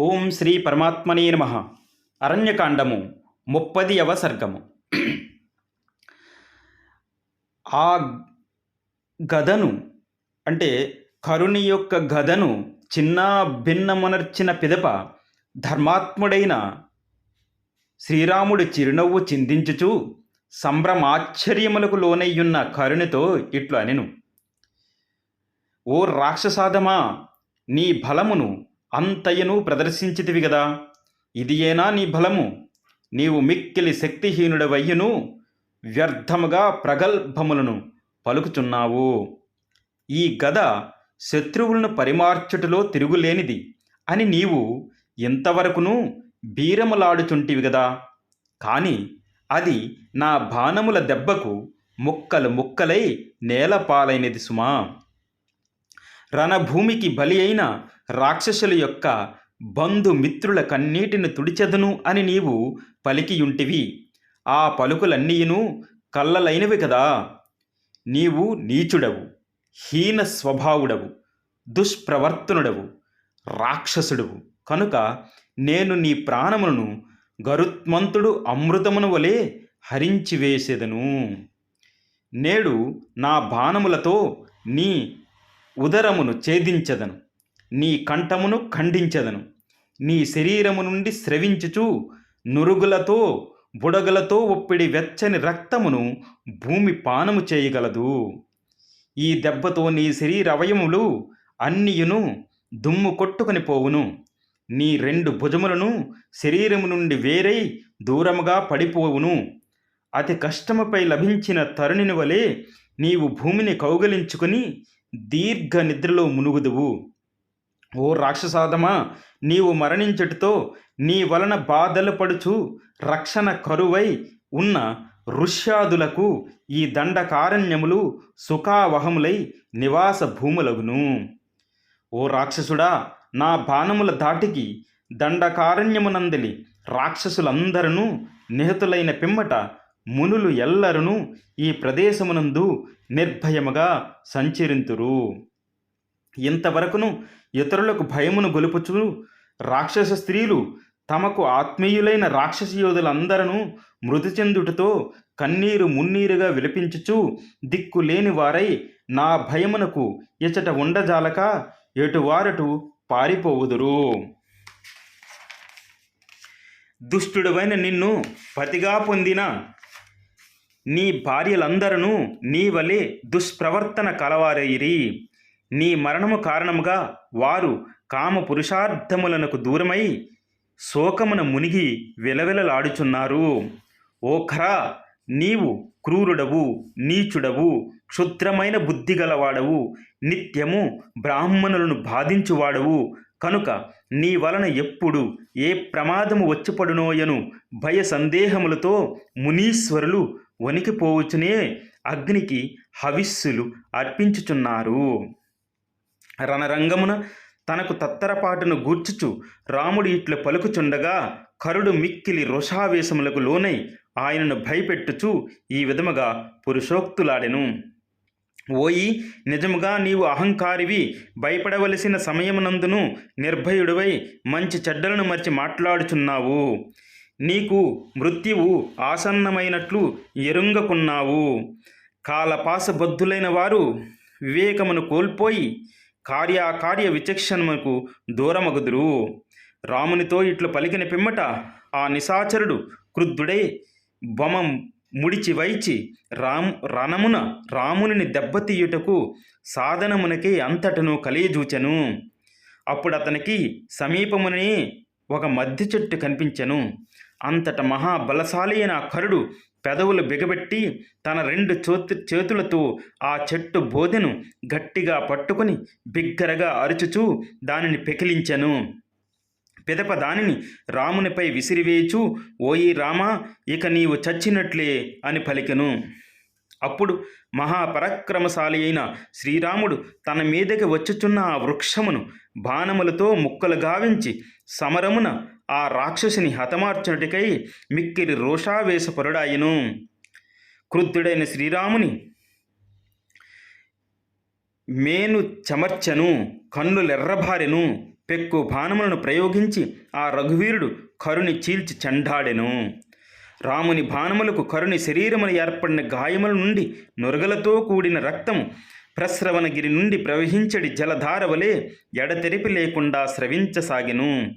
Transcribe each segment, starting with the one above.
ఓం శ్రీ పరమాత్మనే నమ. అరణ్యకాండము ముప్పదియవ సర్గము. ఆ గదను అంటే కరుణి యొక్క గదను చిన్న భిన్నమునర్చిన పిదప ధర్మాత్ముడైన శ్రీరాముడు చిరునవ్వు చిందించుచు సంభ్రమాశ్చర్యములకు లోనయ్యున్న కరుణితో ఇట్లు అనెను. ఓ రాక్షసాదమా నీ బలమును అంతయను ప్రదర్శించితివి గదా. ఇదియేనా నీ బలము? నీవు మిక్కిలి శక్తిహీనుడవయ్యును వ్యర్థముగా ప్రగల్భములను పలుకుచున్నావు. ఈ గద శత్రువులను పరిమార్చుటలో తిరుగులేనిది అని నీవు ఇంతవరకును బీరములాడుచుంటివి గదా. కాని అది నా బాణముల దెబ్బకు ముక్కలు ముక్కలై నేలపాలైనది సుమా. రణభూమికి బలి అయిన రాక్షసుల యొక్క బంధుమిత్రుల కన్నీటిని తుడిచెదను అని నీవు పలికియుంటివి. ఆ పలుకులన్నీయును కళ్ళలైనవి కదా. నీవు నీచుడవు హీన స్వభావుడవు దుష్ప్రవర్తనుడవు రాక్షసుడవు. కనుక నేను నీ ప్రాణములను గరుత్మంతుడు అమృతమును వలె హరించివేసేదను. నేడు నా బాణములతో నీ ఉదరమును ఛేదించదను. నీ కంఠమును ఖండించదను. నీ శరీరము నుండి స్రవించుచు నురుగులతో బుడగలతో ఒప్పిడి వెచ్చని రక్తమును భూమి పానము చేయగలదు. ఈ దెబ్బతో నీ శరీర అవయములు అన్నియును దుమ్ము కొట్టుకొని పోవును. నీ రెండు భుజములను శరీరము నుండి వేరై దూరముగా పడిపోవును. అతి కష్టముపై లభించిన తరుణిని వలె నీవు భూమిని కౌగలించుకొని దీర్ఘ నిద్రలో మునుగుదువు. ఓ రాక్షసాదమా నీవు మరణించుటతో నీ వలన బాధలు పడుచు రక్షణ కరువై ఉన్న ఋష్యాదులకు ఈ దండకారణ్యములు సుఖావహములై నివాస భూములగును. ఓ రాక్షసుడా నా బాణముల దాటికి దండకారణ్యమునందలి రాక్షసులందరూ నిహతులైన పిమ్మట మునులు ఎల్లరును ఈ ప్రదేశమునందు నిర్భయముగా సంచరింతురు. ఇంతవరకును ఇతరులకు భయమును గొలుపుచు రాక్షస స్త్రీలు తమకు ఆత్మీయులైన రాక్షస యోధులందరూ మృతి చెందుటతో కన్నీరు మున్నీరుగా విలపించుచు దిక్కు లేని వారై నా భయమునకు ఇచట ఉండజాలక ఎటువారటు పారిపోవుదురు. దుష్టుడవైన నిన్ను పతిగా పొందిన నీ భార్యలందరూ నీ వలె దుష్ప్రవర్తన కలవారయిరి నీ మరణము కారణముగా వారు కామ పురుషార్థములకు దూరమై శోకమున మునిగి విలవిలలాడుచున్నారు. ఓ ఖరా నీవు క్రూరుడవు నీచుడవు క్షుద్రమైన బుద్ధి గలవాడవు నిత్యము బ్రాహ్మణులను బాధించువాడవు. కనుక నీ వలన ఎప్పుడు ఏ ప్రమాదము వచ్చిపడునోయను భయ సందేహములతో మునీశ్వరులు వణికిపోవచ్చునే అగ్నికి హవిస్సులు అర్పించుచున్నారు. రణరంగమున తనకు తత్తరపాటును గూర్చుచు రాముడు ఇట్లు పలుకుచుండగా కరుడు మిక్కిలి రోషావేశములకు లోనై ఆయనను భయపెట్టుచు ఈ విధముగా పురుషోక్తులాడెను. ఓయి నిజముగా నీవు అహంకారివి భయపడవలసిన సమయమునందును నిర్భయుడివై మంచి చెడ్డలను మర్చి మాట్లాడుచున్నావు. నీకు మృత్యువు ఆసన్నమైనట్లు ఎరుంగకున్నావు. కాలపాసబద్ధులైన వారు వివేకమును కోల్పోయి కార్యాకార్య విచక్షణముకు దూరమగుదురు. రామునితో ఇట్లు పలికిన పిమ్మట ఆ నిశాచరుడు క్రుద్ధుడై బొమం ముడిచి వైచి రామ్ రణమున రామునిని దెబ్బతీయుటకు సాధనమునకి అంతటను కలియజూచెను. అప్పుడు అతనికి సమీపమునే ఒక మధ్య చెట్టు కనిపించెను. అంతట మహాబలశాలి అయిన కరుడు పెదవులు బిగబెట్టి తన రెండు చేతు చేతులతో ఆ చెట్టు బోధెను గట్టిగా పట్టుకొని బిగ్గరగా అరుచుచూ దానిని పెకిలించెను. పిదప దానిని రామునిపై విసిరివేయచు ఓయి రామా ఇక నీవు చచ్చినట్లే అని పలికెను. అప్పుడు మహాపరాక్రమశాలి అయిన శ్రీరాముడు తన మీదకి వచ్చుచున్న ఆ వృక్షమును బాణములతో ముక్కలు గావించి సమరమున ఆ రాక్షసుని హతమార్చునటికై మిక్కిలి రోషావేశపరుడాయను. క్రుద్ధుడైన శ్రీరాముని మేను చెమర్చెను కన్నులెర్రభారెను పెక్కు బాణములను ప్రయోగించి ఆ రఘువీరుడు కరుని చీల్చి చండాడెను. రాముని బాణములకు కరుని శరీరములు ఏర్పడిన గాయముల నుండి నొరగలతో కూడిన రక్తము ప్రస్రవణగిరి నుండి ప్రవహించడి జలధార వలె ఎడతెరిపి లేకుండా స్రవించసాగెను.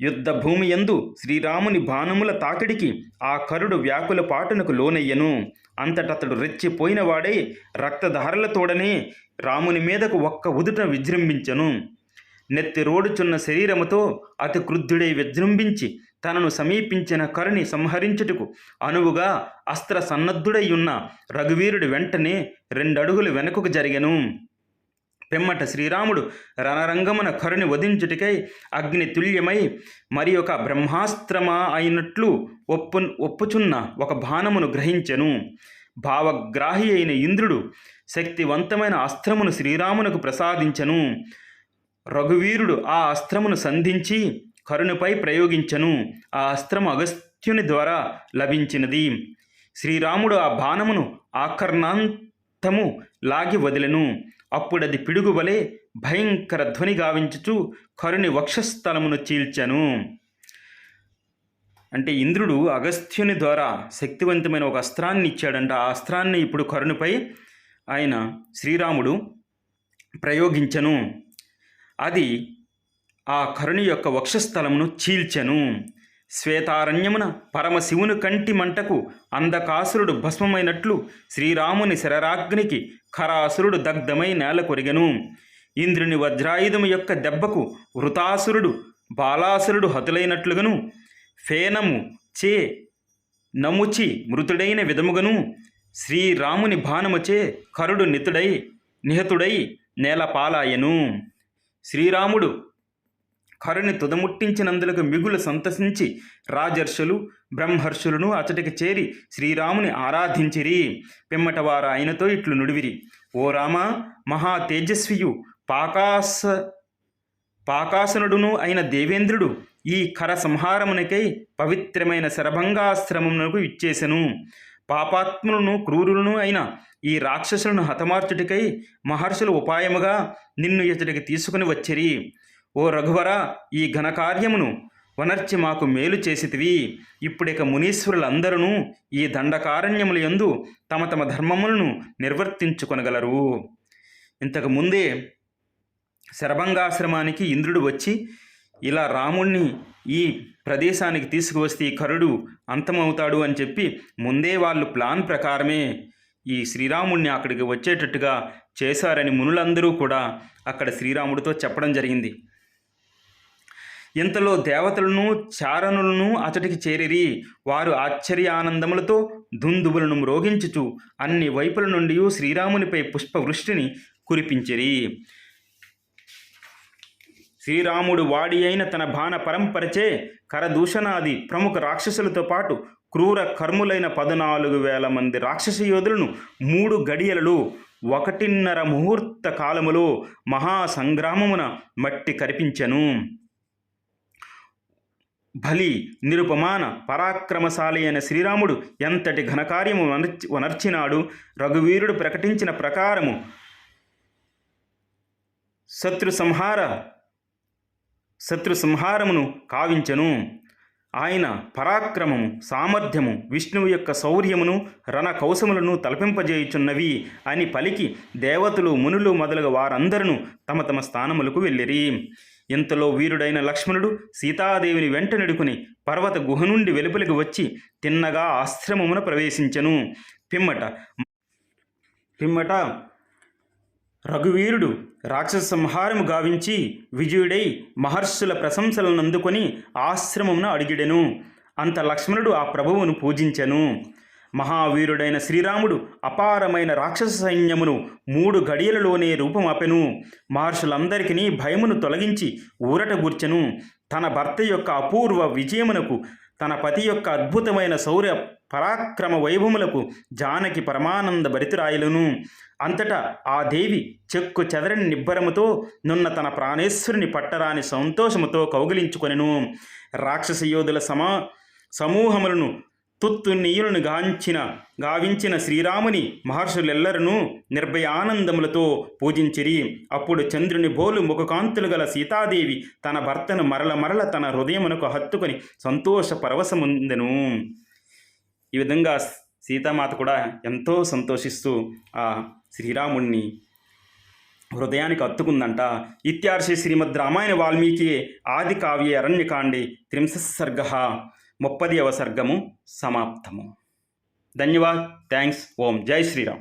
యుద్ధ భూమి యందు శ్రీరాముని బాణముల తాకిడికి ఆ కరుడు వ్యాకుల పాటునకు లోనయ్యను. అంతటతడు రెచ్చిపోయినవాడై రక్తధారలతోడనే రాముని మీదకు ఒక్క ఉదుట విజృంభించెను. నెత్తి రోడుచున్న శరీరముతో అతి క్రుద్ధుడై విజృంభించి తనను సమీపించిన కరుని సంహరించుటకు అనువుగా అస్త్ర సన్నద్ధుడై ఉన్న రఘువీరుడు వెంటనే రెండడుగులు వెనుకకు జరిగెను. పిమ్మట శ్రీరాముడు రణరంగమున కరుని వధించుటికై అగ్ని తుల్యమై మరి ఒక బ్రహ్మాస్త్రమా అయినట్లు ఒప్పు ఒప్పుచున్న ఒక బాణమును గ్రహించెను. భావగ్రాహి అయిన ఇంద్రుడు శక్తివంతమైన అస్త్రమును శ్రీరామునకు ప్రసాదించెను. రఘువీరుడు ఆ అస్త్రమును సంధించి కరుణపై ప్రయోగించను. ఆ అస్త్రము అగస్త్యుని ద్వారా లభించినది. శ్రీరాముడు ఆ బాణమును ఆకర్ణాంతము లాగి వదిలెను. అప్పుడది పిడుగు భయంకర ధ్వని గావించుచు కరుని వక్షస్థలమును చీల్చెను. అంటే ఇంద్రుడు అగస్త్యుని ద్వారా శక్తివంతమైన ఒక అస్త్రాన్ని ఇచ్చాడంట ఆ అస్త్రాన్ని ఇప్పుడు కరుణపై ఆయన శ్రీరాముడు ప్రయోగించను. అది ఆ కరుణి యొక్క వక్షస్థలమును చీల్చెను. శ్వేతారణ్యమున పరమశివుని కంటి మంటకు అంధకాసురుడు భస్మమైనట్లు శ్రీరాముని శరరాగ్నికి ఖరాసురుడు దగ్ధమై నేల కొరిగెను. ఇంద్రుని వజ్రాయుధము యొక్క దెబ్బకు వృతాసురుడు బాలాసురుడు హతులైనట్లుగను. ఫేనము చే నముచి మృతుడైన విధముగను. శ్రీరాముని బాణముచే కరుడు నితుడై నిహతుడై నేలపాలాయను. శ్రీరాముడు కరుని తుదముట్టించినందులకు మిగులు సంతసించి రాజర్షులు బ్రహ్మర్షులను అచటికి చేరి శ్రీరాముని ఆరాధించిరి. పిమ్మట వారు ఆయనతో ఇట్లు నుడివిరి. ఓ రామ మహా తేజస్వియు పాకాస పాకాసనుడును అయిన దేవేంద్రుడు ఈ కర సంహారమునకై పవిత్రమైన శరభంగాశ్రమమునకు ఇచ్చేసెను. పాపాత్ములను క్రూరులను అయిన ఈ రాక్షసులను హతమార్చుటికై మహర్షులు ఉపాయముగా నిన్ను ఇతడికి తీసుకుని వచ్చిరి. ఓ రఘువర ఈ ఘనకార్యమును వనర్చి మాకు మేలు చేసితివి. ఇప్పుడిక మునీశ్వరులందరూ ఈ దండకారణ్యముల యందు తమ తమ ధర్మములను నిర్వర్తించుకొనగలరు. ఇంతకు ముందే శరభంగాశ్రమానికి ఇంద్రుడు వచ్చి ఇలా రాముణ్ణి ఈ ప్రదేశానికి తీసుకువస్తే ఈ కరుడు అంతమవుతాడు అని చెప్పి ముందే వాళ్ళు ప్లాన్ ప్రకారమే ఈ శ్రీరాముణ్ణి అక్కడికి వచ్చేటట్టుగా చేశారని మునులందరూ కూడా అక్కడ శ్రీరాముడితో చెప్పడం జరిగింది. ఇంతలో దేవతలను చారణులను అతడికి చేరిరి వారు ఆశ్చర్యానందములతో దుందుబులను మ్రోగించుచు అన్ని వైపుల నుండి శ్రీరామునిపై పుష్పవృష్టిని కురిపించిరి. శ్రీరాముడు వాడి అయిన తన బాణ పరంపరచే కరదూషణాది ప్రముఖ రాక్షసులతో పాటు క్రూర కర్ములైన పద్నాలుగు వేల మంది రాక్షస యోధులను మూడు గడియలలో ఒకటిన్నర ముహూర్త కాలములో మహాసంగ్రామమున మట్టి కరిపించెను. బలి నిరుపమాన పరాక్రమశాలి అయిన శ్రీరాముడు ఎంతటి ఘనకార్యము వనర్చి వనర్చినాడు రఘువీరుడు ప్రకటించిన ప్రకారము శత్రు సంహార శత్రు సంహారమును కావించెను. ఆయన పరాక్రమము సామర్థ్యము విష్ణువు యొక్క శౌర్యమును రణ కౌశములను తలపింపజేయుచున్నవి అని పలికి దేవతలు మునులు మొదలగు వారందరూ తమ తమ స్థానములకు వెళ్ళిరి. ఇంతలో వీరుడైన లక్ష్మణుడు సీతాదేవిని వెంట నడుకుని పర్వత గుహ నుండి వెలుపలికి వచ్చి తిన్నగా ఆశ్రమమున ప్రవేశించెను. పిమ్మట పిమ్మట రఘువీరుడు రాక్షస సంహారము గావించి విజయుడై మహర్షుల ప్రశంసలను అందుకొని ఆశ్రమమున అడిగిడెను. అంత లక్ష్మణుడు ఆ ప్రభువును పూజించెను. మహావీరుడైన శ్రీరాముడు అపారమైన రాక్షస సైన్యమును మూడు గడియలలోనే రూపమాపెను. మహర్షులందరికీ భయమును తొలగించి ఊరట గూర్చెను. తన భర్త యొక్క అపూర్వ విజయమునకు తన పతి యొక్క అద్భుతమైన శౌర్య పరాక్రమ వైభవములకు జానకి పరమానంద భరితురాయలను. అంతటా ఆ దేవి చెక్కు చెదరని నిబ్బరముతో నున్న తన ప్రాణేశ్వరుని పట్టరాని సంతోషముతో కౌగిలించుకొనెను. రాక్షస యోధుల సమా సమూహములను తుత్తు నీయులను గాంచిన గావించిన శ్రీరాముని మహర్షులెల్లరను నిర్భయ ఆనందములతో పూజించిరి. అప్పుడు చంద్రుని బోలు ముఖకాంతులు గల సీతాదేవి తన భర్తను మరల మరల తన హృదయమునకు హత్తుకొని సంతోష పరవశముందెను. ఈ విధంగా సీతామాత కూడా ఎంతో సంతోషిస్తూ ఆ శ్రీరాముణ్ణి హృదయానికి అత్తుకుందంట ఇత్యార్షి శ్రీమద్ రామాయణ వాల్మీకి ఆది కావ్య అరణ్యకాండి త్రింశ సర్గ ముప్పదివ సర్గము సమాప్తము. ధన్యవాద్. థ్యాంక్స్. ఓం. జై శ్రీరామ్.